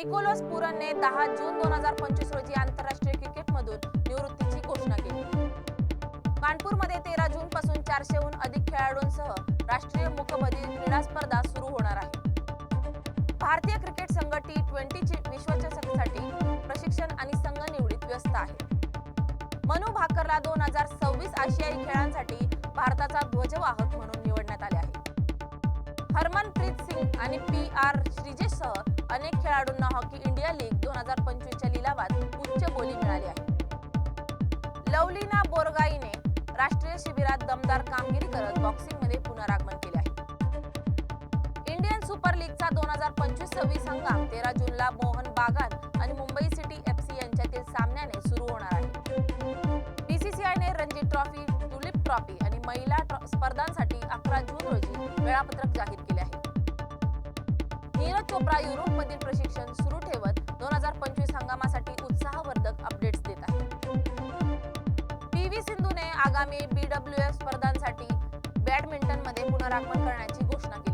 Nicolas पुरनने दहा जून दोन हजार पंचवीस रोजी आंतरराष्ट्रीय क्रिकेटमधून निवृत्तीची घोषणा केली. कानपूरमध्ये तेरा जून पासून चारशेहून अधिक खेळाडूंसह राष्ट्रीय मुखमधील क्रीडा स्पर्धा सुरू होणार आहे. भारतीय क्रिकेट संघ टी ट्वेंटी विश्वचषकासाठी प्रशिक्षण आणि संघ निवडीत व्यस्त आहे. मनु भाकरला दोन हजार सव्वीस आशियाई खेळांसाठी भारताचा ध्वजवाहक म्हणून निवडण्यात आले आहे. हरमनप्रीत सिंग आणि पी आर श्रीजेशसह अनेक खेळाडूंना हॉकी इंडिया लीग दोन हजार पंचवीसच्या लिलावात उच्च बोली मिळाली आहे. लवलीना बोरगाईने राष्ट्रीय शिबिरात दमदार कामगिरी करत बॉक्सिंगमध्ये पुनरागमन केले आहे. इंडियन सुपर लीगचा दोन हजार पंचवीस सव्वीस हंगाम तेरा जूनला मोहन बागान आणि मुंबई सिटी एफ सी यांच्यातील सामन्याने सुरू होणार आहे. बीसीसीआयने रणजी ट्रॉफी टुलिप ट्रॉफी आणि महिला ट्रॉ- स्पर्धांसाठी अकरा जून रोजी वेळापत्रक जाहीर केले आहे. चोप्रा युरोपमधील प्रशिक्षण सुरू ठेवत दोन हजार पंचवीस हंगामासाठी उत्साहवर्धक अपडेट्स देत आहे. पी व्ही सिंधूने आगामी बी डब्ल्यू एफ स्पर्धांसाठी बॅडमिंटनमध्ये पुनरागमन करण्याची घोषणा केली.